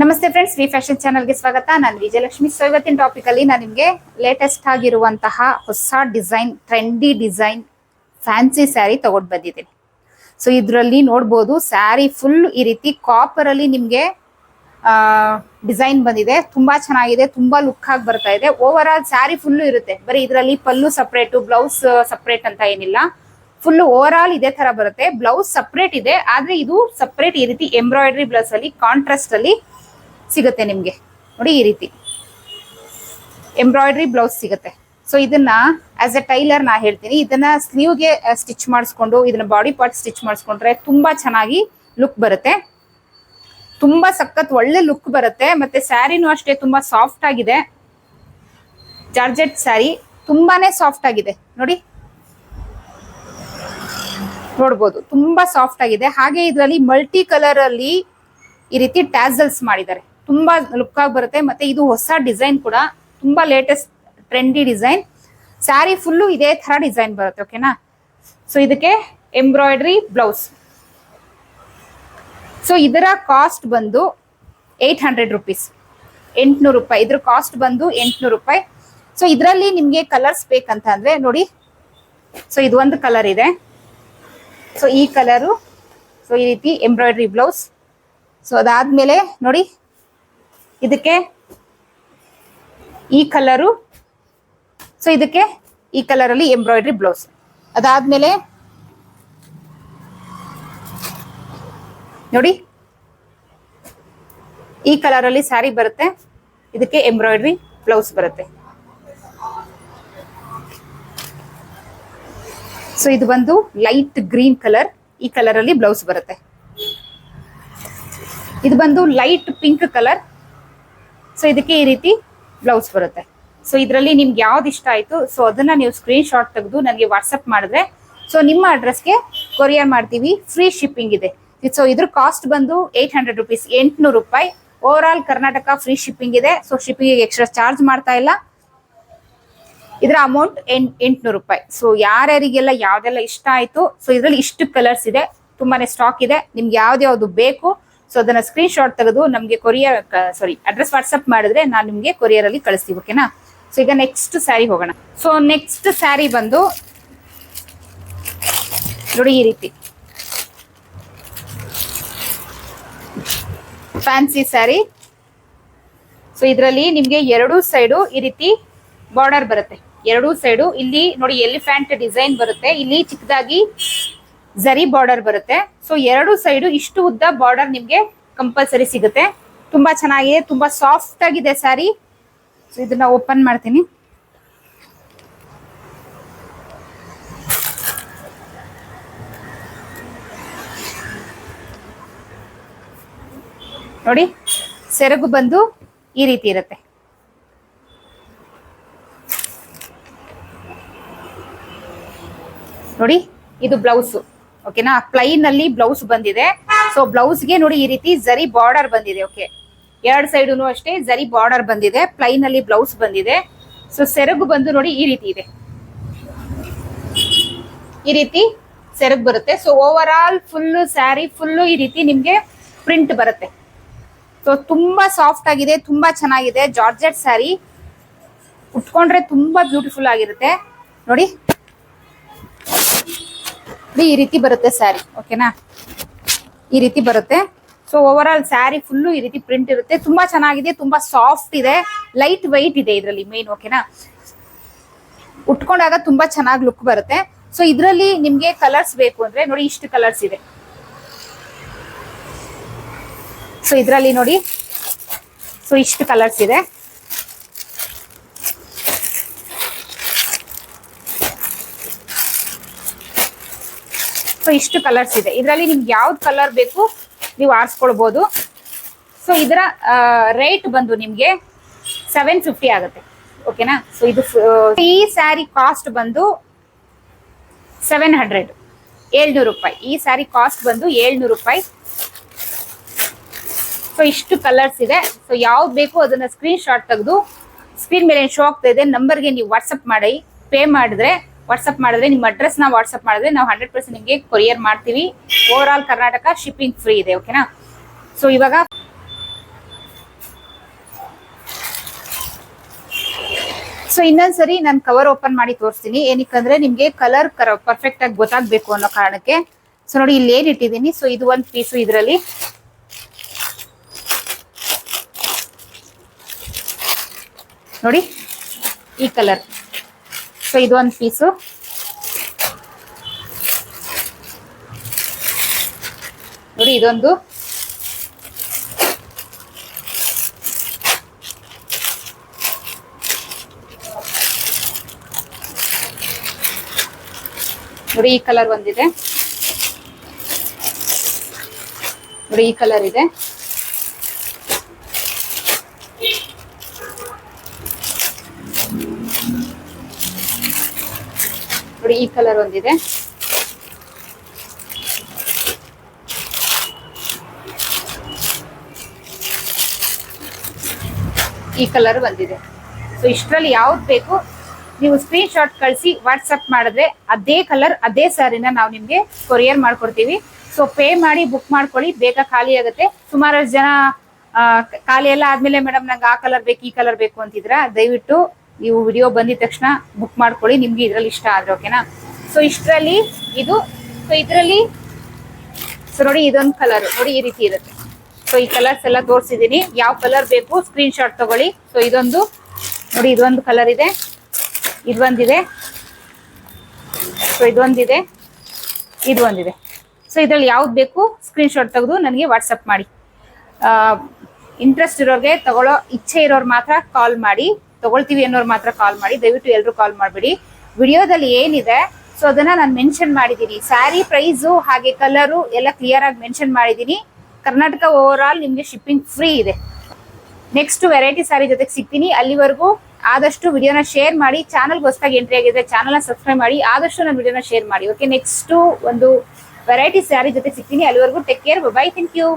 ನಮಸ್ತೆ friends V fashion ಚಾನಲ್ಗೆ ಸ್ವಾಗತ. ನಾನು ವಿಜಯಲಕ್ಷ್ಮಿ. ಸೊ ಇವತ್ತಿನ ಟಾಪಿಕ್ ಅಲ್ಲಿ ನಾನು ನಿಮಗೆ ಲೇಟೆಸ್ಟ್ ಆಗಿರುವಂತಹ ಹೊಸ design trendy design fancy sari ತಗೊಂಡು ಬಂದಿದ್ದೀನಿ. ಸೊ ಇದರಲ್ಲಿ ನೋಡ್ಬೋದು ಸ್ಯಾರಿ ಫುಲ್ ಈ ರೀತಿ ಕಾಪರ್ ಅಲ್ಲಿ ನಿಮಗೆ ಡಿಸೈನ್ ಬಂದಿದೆ. ತುಂಬಾ ಚೆನ್ನಾಗಿದೆ, ತುಂಬಾ ಲುಕ್ ಆಗಿ ಬರ್ತಾ ಇದೆ. ಓವರ್ ಆಲ್ ಸ್ಯಾರಿ ಫುಲ್ ಇರುತ್ತೆ. ಬರೀ ಇದರಲ್ಲಿ ಪಲ್ಲು ಸಪ್ರೇಟು ಬ್ಲೌಸ್ ಸಪ್ರೇಟ್ ಅಂತ ಏನಿಲ್ಲ. ಫುಲ್ ಓವರ್ ಆಲ್ ಇದೇ ತರ ಬರುತ್ತೆ. ಬ್ಲೌಸ್ ಸಪ್ರೇಟ್ ಇದೆ. ಆದ್ರೆ ಇದು ಸಪ್ರೇಟ್ ಈ ರೀತಿ ಎಂಬ್ರಾಯ್ಡ್ರಿ ಬ್ಲೌಸ್ ಅಲ್ಲಿ ಕಾಂಟ್ರಾಸ್ಟ್ ಅಲ್ಲಿ ಸಿಗುತ್ತೆ ನಿಮ್ಗೆ. ನೋಡಿ ಈ ರೀತಿ. ಎಂಬ್ರಾಯ್ಡ್ರಿ ಬ್ಲೌಸ್ ಸಿಗುತ್ತೆ. ಸೊ ಇದನ್ನ ಆಸ್ ಎ ಟೈಲರ್ ನಾ ಹೇಳ್ತೀನಿ. ಇದನ್ನ ಸ್ಲೀವ್ಗೆ ಸ್ಟಿಚ್ ಮಾಡಿಸ್ಕೊಂಡು, ಇದನ್ನ ಬಾಡಿ ಪಾರ್ಟ್ ಸ್ಟಿಚ್ ಮಾಡಿಸ್ಕೊಂಡ್ರೆ ತುಂಬಾ ಚೆನ್ನಾಗಿ ಲುಕ್ ಬರುತ್ತೆ. ತುಂಬಾ ಸಖತ್ ಒಳ್ಳೆ ಲುಕ್ ಬರುತ್ತೆ. ಮತ್ತೆ ಸ್ಯಾರಿನೂ ಅಷ್ಟೇ ತುಂಬಾ ಸಾಫ್ಟ್ ಆಗಿದೆ. ಜಾರ್ಜೆಟ್ ಸ್ಯಾರಿ ತುಂಬಾನೇ ಸಾಫ್ಟ್ ಆಗಿದೆ. ನೋಡಿ. ನೋಡ್ಬೋದು. ತುಂಬಾ ಸಾಫ್ಟ್ ಆಗಿದೆ. ಹಾಗೆ ಇದರಲ್ಲಿ ಮಲ್ಟಿ ಕಲರ್ ಅಲ್ಲಿ ಈ ರೀತಿ ಟ್ಯಾಸಲ್ಸ್ ಮಾಡಿದ್ದಾರೆ. ತುಂಬಾ ಲುಕ್ ಆಗಿ ಬರುತ್ತೆ. ಮತ್ತೆ ಇದು ಹೊಸ ಡಿಸೈನ್ ಕೂಡ, ತುಂಬಾ latest trendy design sari full ಇದೇ ತರ ಡಿಸೈನ್ ಬರುತ್ತೆ ಓಕೆನಾ ಸೊ ಇದಕ್ಕೆ ಎಂಬ್ರಾಯ್ಡ್ರಿ ಬ್ಲೌಸ್ ಸೊ ಇದರ ಕಾಸ್ಟ್ ಬಂದು ಏಯ್ಟ್ ಹಂಡ್ರೆಡ್ ರುಪೀಸ್ ಎಂಟ್ನೂರು ರೂಪಾಯಿ. ಇದ್ರ ಕಾಸ್ಟ್ ಬಂದು ಎಂಟ್ನೂರು ರೂಪಾಯಿ. ಸೊ ಇದರಲ್ಲಿ ನಿಮಗೆ ಕಲರ್ಸ್ ಬೇಕಂತ ಅಂದ್ರೆ, ನೋಡಿ. ಸೊ ಇದು ಒಂದು ಕಲರ್ ಇದೆ. ಸೊ ಈ ಕಲರು ಸೊ ಈ ರೀತಿ ಎಂಬ್ರಾಯ್ಡ್ರಿ ಬ್ಲೌಸ್ ಸೊ ಅದಾದ್ಮೇಲೆ, ನೋಡಿ. ಇದಕ್ಕೆ ಈ ಕಲರು. ಸೊ ಇದಕ್ಕೆ ಈ ಕಲರ್ ಅಲ್ಲಿ ಎಂಬ್ರಾಯ್ಡ್ರಿ ಬ್ಲೌಸ್. ಅದಾದ್ಮೇಲೆ ನೋಡಿ, ಈ ಕಲರ್ ಅಲ್ಲಿ ಸ್ಯಾರಿ ಬರುತ್ತೆ. ಇದಕ್ಕೆ ಎಂಬ್ರಾಯ್ಡ್ರಿ ಬ್ಲೌಸ್ ಬರುತ್ತೆ. ಸೊ ಇದು ಬಂದು ಲೈಟ್ ಗ್ರೀನ್ ಕಲರ್. ಈ ಕಲರ್ ಅಲ್ಲಿ ಬ್ಲೌಸ್ ಬರುತ್ತೆ. ಇದು ಬಂದು ಲೈಟ್ ಪಿಂಕ್ ಕಲರ್. ಸೊ ಇದಕ್ಕೆ ಈ ರೀತಿ ಬ್ಲೌಸ್ ಬರುತ್ತೆ. ಸೊ ಇದರಲ್ಲಿ ನಿಮ್ಗೆ ಯಾವ್ದು ಇಷ್ಟ ಆಯ್ತು ಸೊ ಅದನ್ನ ನೀವು ಸ್ಕ್ರೀನ್ ಶಾಟ್ ತೆಗೆದು ನನಗೆ ವಾಟ್ಸಪ್ ಮಾಡಿದ್ರೆ ಸೊ ನಿಮ್ಮ ಅಡ್ರೆಸ್ಗೆ ಕೊರಿಯರ್ ಮಾಡ್ತೀವಿ ಫ್ರೀ ಶಿಪ್ಪಿಂಗ್ ಇದೆ. ಸೊ ಇದ್ರ ಕಾಸ್ಟ್ ಬಂದು ಏಟ್ ಹಂಡ್ರೆಡ್ ರುಪೀಸ್ ಎಂಟುನೂರು ರೂಪಾಯಿ. Over all Karnataka free shipping ಇದೆ ಸೊ ಶಿಪ್ಪಿಂಗ್ ಎಕ್ಸ್ಟ್ರಾ ಚಾರ್ಜ್ ಮಾಡ್ತಾ ಇಲ್ಲ. ಇದರ ಅಮೌಂಟ್ ಎಂಟುನೂರು ರೂಪಾಯಿ. ಸೊ ಯಾರ್ಯಾರಿಗೆಲ್ಲ ಯಾವ್ದೆಲ್ಲ ಇಷ್ಟ ಆಯ್ತು ಸೊ ಇದ್ರಲ್ಲಿ ಇಷ್ಟು ಕಲರ್ಸ್ ಇದೆ, ತುಂಬಾನೇ ಸ್ಟಾಕ್ ಇದೆ, ನಿಮ್ಗೆ ಯಾವ್ದು ಬೇಕು ಸೊ ಅದನ್ನ ಸ್ಕ್ರೀನ್ ಶಾಟ್ ತೆಗೆದು ನಮಗೆ ಕೊರಿಯರ್ ಸಾರಿ ಅಡ್ರೆಸ್ ವಾಟ್ಸಪ್ ಮಾಡಿದ್ರೆ ನಾನು ನಿಮಗೆ ಕೊರಿಯರ್ ಅಲ್ಲಿ ಕಳಿಸ್ತೀವಿ ಓಕೆನಾ ಸೊ ಈಗ ನೆಕ್ಸ್ಟ್ ಸ್ಯಾರಿ ಹೋಗೋಣ. ಸೊ ನೆಕ್ಸ್ಟ್ ಸ್ಯಾರಿ ಬಂದು ನೋಡಿ ಈ ರೀತಿ. ಫ್ಯಾನ್ಸಿ ಸ್ಯಾರಿ ಸೊ ಇದರಲ್ಲಿ ನಿಮಗೆ ಎರಡೂ ಸೈಡು ಈ ರೀತಿ ಬಾರ್ಡರ್ ಬರುತ್ತೆ. ಎರಡೂ ಸೈಡು ಇಲ್ಲಿ ನೋಡಿ ಎಲಿಫ್ಯಾಂಟ್ ಡಿಸೈನ್ ಬರುತ್ತೆ. ಇಲ್ಲಿ ಚಿಕ್ಕದಾಗಿ ಜರಿ ಬಾರ್ಡರ್ ಬರುತ್ತೆ. ಸೊ ಎರಡು ಸೈಡು ಇಷ್ಟು ಉದ್ದ ಬಾರ್ಡರ್ ನಿಮ್ಗೆ ಕಂಪಲ್ಸರಿ ಸಿಗುತ್ತೆ. ತುಂಬಾ ಚೆನ್ನಾಗಿದೆ, ತುಂಬಾ ಸಾಫ್ಟ್ ಆಗಿದೆ ಸ್ಯಾರಿ ಸೊ ಇದನ್ನ ಓಪನ್ ಮಾಡ್ತೀನಿ. ನೋಡಿ, ಸೆರಗು ಬಂದು ಈ ರೀತಿ ಇರುತ್ತೆ. ನೋಡಿ, ಇದು ಬ್ಲೌಸ್ ಓಕೆನಾ ಪ್ಲೈನ್ ಅಲ್ಲಿ ಬ್ಲೌಸ್ ಬಂದಿದೆ. ಸೊ ಬ್ಲೌಸ್ಗೆ ನೋಡಿ ಈ ರೀತಿ ಜರಿ ಬಾರ್ಡರ್ ಬಂದಿದೆ ಓಕೆ ಎರಡ್ ಸೈಡುನು ಅಷ್ಟೇ ಜರಿ ಬಾರ್ಡರ್ ಬಂದಿದೆ ಪ್ಲೈನ್ ಅಲ್ಲಿ ಬ್ಲೌಸ್ ಬಂದಿದೆ. ಸೊ ಸೆರಗು ಬಂದು ನೋಡಿ ಈ ರೀತಿ ಇದೆ. ಈ ರೀತಿ ಸೆರಗು ಬರುತ್ತೆ. So over all full sari full ಈ ರೀತಿ ನಿಮ್ಗೆ ಪ್ರಿಂಟ್ ಬರುತ್ತೆ. ಸೊ ತುಂಬಾ ಸಾಫ್ಟ್ ಆಗಿದೆ, ತುಂಬಾ ಚೆನ್ನಾಗಿದೆ, ಜಾರ್ಜೆಟ್ ಸ್ಯಾರಿ ಉಟ್ಕೊಂಡ್ರೆ ತುಂಬಾ ಬ್ಯೂಟಿಫುಲ್ ಆಗಿರುತ್ತೆ. ನೋಡಿ. ಈ ರೀತಿ ಬರುತ್ತೆ ಸ್ಯಾರಿ, ಓಕೆನಾ? ಈ ರೀತಿ ಬರುತ್ತೆ. So over all sari full ಈ ರೀತಿ ಪ್ರಿಂಟ್ ಇರುತ್ತೆ. ತುಂಬಾ ಚೆನ್ನಾಗಿದೆ, ತುಂಬಾ ಸಾಫ್ಟ್ ಇದೆ ಲೈಟ್ ವೈಟ್ ಇದೆ ಇದರಲ್ಲಿ ಮೇನ್ ಓಕೆನಾ? ಉಟ್ಕೊಂಡಾಗ ತುಂಬಾ ಚೆನ್ನಾಗಿ ಲುಕ್ ಬರುತ್ತೆ. ಸೊ ಇದರಲ್ಲಿ ನಿಮ್ಗೆ ಕಲರ್ಸ್ ಬೇಕು ಅಂದ್ರೆ ನೋಡಿ ಇಷ್ಟು ಕಲರ್ಸ್ ಇದೆ. ಸೊ ಇದರಲ್ಲಿ ನೋಡಿ. ಸೊ ಇಷ್ಟು ಕಲರ್ಸ್ ಇದೆ. ಇಷ್ಟು ಕಲರ್ಸ್ ಇದೆ. ಇದರಲ್ಲಿ ನಿಮ್ಗೆ ಯಾವ್ದು ಕಲರ್ ಬೇಕು ನೀವು ಆರಿಸ್ಕೊಳ್ಬೋದು. ಸೊ ಇದರ ರೇಟ್ ಬಂದು ನಿಮಗೆ ಸೆವೆನ್ ಫಿಫ್ಟಿ ಆಗುತ್ತೆ. ಓಕೆನಾ ಸೊ ಇದು ಈ ಸ್ಯಾರಿ ಕಾಸ್ಟ್ ಬಂದು ಸೆವೆನ್ ಹಂಡ್ರೆಡ್ ಏಳ್ನೂರು ರೂಪಾಯಿ. ಈ ಸ್ಯಾರಿ ಕಾಸ್ಟ್ ಬಂದು ಏಳ್ನೂರು ರೂಪಾಯಿ. ಸೊ ಇಷ್ಟು ಕಲರ್ಸ್ ಇದೆ. ಸೊ ಯಾವ್ದು ಬೇಕು ಅದನ್ನ ಸ್ಕ್ರೀನ್ ಶಾಟ್ ತೆಗೆದು ಸ್ಕ್ರೀನ್ ಮೇಲೆ ಶೋ ಆಗ್ತಾ ಇದೆ ನಂಬರ್ಗೆ ನೀವು ವಾಟ್ಸಪ್ ಮಾಡಿ ಪೇ ಮಾಡಿದ್ರೆ ವಾಟ್ಸಪ್ ಮಾಡಿದ್ರೆ, ನಿಮ್ಮ ಅಡ್ರೆಸ್ನ ವಾಟ್ಸಪ್ ಮಾಡಿದ್ರೆ ನಾವು ಹಂಡ್ರೆಡ್ ಪರ್ಸೆಂಟ್ ನಿಮಗೆ ಕೊರಿಯರ್ ಮಾಡ್ತೀವಿ. Over all Karnataka shipping free ಇದೆ ಓಕೆನಾ ಸೊ ಇವಾಗ ಸೊ ಇನ್ನೊಂದ್ಸರಿ ನಾನು ಕವರ್ ಓಪನ್ ಮಾಡಿ ತೋರಿಸ್ತೀನಿ. ಏನಕ್ಕಂದ್ರೆ, ನಿಮಗೆ ಕಲರ್ ಪರ್ಫೆಕ್ಟ್ ಆಗಿ ಗೊತ್ತಾಗಬೇಕು ಅನ್ನೋ ಕಾರಣಕ್ಕೆ. ಸೊ ನೋಡಿ, ಇಲ್ಲಿ ಏನ್ ಇಟ್ಟಿದ್ದೀನಿ? ಸೊ ಇದು ಒಂದು ಪೀಸು ಇದರಲ್ಲಿ ನೋಡಿ, ಈ ಕಲರ್ ಸೊ ಇದು ಒಂದು ಪೀಸು. ನೋಡಿ ಇದೊಂದು. ನೋಡಿ ಈ ಕಲರ್ ಒಂದಿದೆ. ನೋಡಿ ಈ ಕಲರ್ ಇದೆ. ನೋಡಿ, ಈ ಕಲರ್ ಒಂದಿದೆ. ಈ ಕಲರ್ ಬಂದಿದೆ. ಸೊ ಇಷ್ಟರಲ್ಲಿ ಯಾವ್ದು ಬೇಕು, ನೀವು ಸ್ಕ್ರೀನ್ ಶಾಟ್ ಕಳಿಸಿ ವಾಟ್ಸಪ್ ಮಾಡಿದ್ರೆ ಅದೇ ಕಲರ್ ಅದೇ ಸ್ಯಾರಿನ ನಾವು ನಿಮಗೆ ಕೊರಿಯರ್ ಮಾಡ್ಕೊಡ್ತೀವಿ. ಸೊ ಪೇ ಮಾಡಿ ಬುಕ್ ಮಾಡ್ಕೊಳ್ಳಿ, ಬೇಗ ಖಾಲಿ ಆಗುತ್ತೆ. ಸುಮಾರಷ್ಟು ಜನ ಖಾಲಿ ಎಲ್ಲ ಆದ್ಮೇಲೆ ಮೇಡಮ್ ನಂಗೆ ಆ ಕಲರ್ ಬೇಕು, ಈ ಕಲರ್ ಬೇಕು ಅಂತಿದ್ರ, ದಯವಿಟ್ಟು ನೀವು ವಿಡಿಯೋ ಬಂದಿದ ತಕ್ಷಣ ಬುಕ್ ಮಾಡ್ಕೊಳ್ಳಿ, ನಿಮ್ಗೆ ಇದ್ರಲ್ಲಿ ಇಷ್ಟ ಆದ್ರೆ ಓಕೆನಾ ಸೊ ಇಷ್ಟರಲ್ಲಿ ಇದು ಸೊ ಇದರಲ್ಲಿ ಸೊ ನೋಡಿ ಇದೊಂದು ಕಲರ್ ನೋಡಿ ಈ ರೀತಿ ಇರುತ್ತೆ. ಸೊ ಈ ಕಲರ್ಸ್ ಎಲ್ಲ ತೋರಿಸಿದೀನಿ. ಯಾವ ಕಲರ್ ಬೇಕು ಸ್ಕ್ರೀನ್ ಶಾಟ್ ತಗೊಳ್ಳಿ. ಸೊ ಇದೊಂದು, ನೋಡಿ ಇದೊಂದು ಕಲರ್ ಇದೆ. ಇದೊಂದಿದೆ ಸೊ ಇದೊಂದಿದೆ ಇದು ಒಂದಿದೆ ಸೊ ಇದ್ರಲ್ಲಿ ಯಾವ್ದು ಬೇಕು ಸ್ಕ್ರೀನ್ ಶಾಟ್ ತೆಗೆದು ನನಗೆ ವಾಟ್ಸಪ್ ಮಾಡಿ. ಇಂಟ್ರೆಸ್ಟ್ ಇರೋರಿಗೆ ತಗೊಳ್ಳೋ ಇಚ್ಛೆ ಇರೋರು ಮಾತ್ರ ಕಾಲ್ ಮಾಡಿ. ತಗೊಳ್ತೀವಿ ಅನ್ನೋರು ಮಾತ್ರ ಕಾಲ್ ಮಾಡಿ, ದಯವಿಟ್ಟು ಎಲ್ಲರೂ ಕಾಲ್ ಮಾಡಬೇಡಿ. ವಿಡಿಯೋದಲ್ಲಿ ಏನಿದೆ ಸೊ ಅದನ್ನ ನಾನು ಮೆನ್ಷನ್ ಮಾಡಿದ್ದೀನಿ ಸ್ಯಾರಿ ಪ್ರೈಸು ಹಾಗೆ ಕಲರು ಎಲ್ಲ ಕ್ಲಿಯರ್ ಆಗಿ ಮೆನ್ಷನ್ ಮಾಡಿದ್ದೀನಿ ಕರ್ನಾಟಕ ಓವರ್ ಆಲ್ ನಿಮಗೆ ಶಿಪ್ಪಿಂಗ್ ಫ್ರೀ ಇದೆ. ನೆಕ್ಸ್ಟ್ ವೆರೈಟಿ ಸ್ಯಾರಿ ಜೊತೆಗೆ ಸಿಗ್ತೀನಿ. ಅಲ್ಲಿವರೆಗೂ ಆದಷ್ಟು ವಿಡಿಯೋನ ಶೇರ್ ಮಾಡಿ ಚಾನಲ್ಗೆ ಹೊಸದಾಗಿ ಎಂಟ್ರಿ ಆಗಿದ್ರೆ ಚಾನಲ್ನ ಸಬ್ಸ್ಕ್ರೈಬ್ ಮಾಡಿ, ಆದಷ್ಟು ನಾನು ವಿಡಿಯೋನ ಶೇರ್ ಮಾಡಿ. ಓಕೆ ನೆಕ್ಸ್ಟು ಒಂದು ವೆರೈಟಿ ಸ್ಯಾರಿ ಜೊತೆ ಸಿಗ್ತೀನಿ. ಅಲ್ಲಿವರೆಗೂ take care bye thank you